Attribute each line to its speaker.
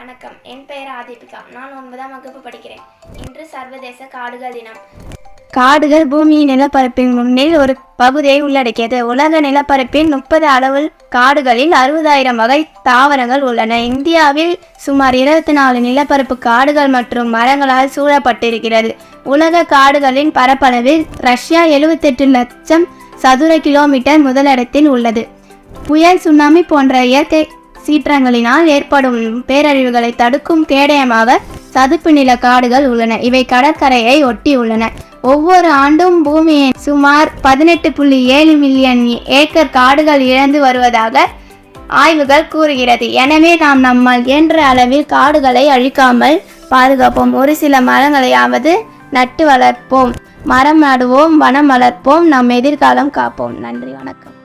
Speaker 1: வணக்கம். என் பெயர் ஆதிபிகா. நான் ஒன்பதாம் வகுப்பு படிக்கிறேன். இன்று சர்வதேச காடுகள் தினம்.
Speaker 2: காடுகள் பூமியின் நிலப்பரப்பின் முன்னில் ஒரு பகுதியை உள்ளடக்கியது. உலக நிலப்பரப்பின் முப்பது அளவு காடுகளில் அறுபதாயிரம் வகை தாவரங்கள் உள்ளன. இந்தியாவில் சுமார் இருபத்தி நாலு நிலப்பரப்பு காடுகள் மற்றும் மரங்களால் சூழப்பட்டிருக்கிறது. உலக காடுகளின் பரப்பளவில் ரஷ்யா எழுபத்தெட்டு லட்சம் சதுர கிலோமீட்டர் முதலிடத்தில் உள்ளது. புயல் சுனாமி போன்ற இயற்கை சீற்றங்களினால் ஏற்படும் பேரழிவுகளை தடுக்கும் கேடயமாக சதுப்பு நில காடுகள் உள்ளன. இவை கடற்கரையை ஒட்டி உள்ளன. ஒவ்வொரு ஆண்டும் பூமியின் சுமார் பதினெட்டு புள்ளி ஏழு மில்லியன் ஏக்கர் காடுகள் இழந்து வருவதாக ஆய்வுகள் கூறுகிறது. எனவே நாம் நம்மால் இயன்ற அளவில் காடுகளை அழிக்காமல் பாதுகாப்போம். ஒரு சில மரங்களையாவது நட்டு வளர்ப்போம். மரம் நடுவோம் வனம் வளர்ப்போம். நம் எதிர்காலம் காப்போம். நன்றி வணக்கம்.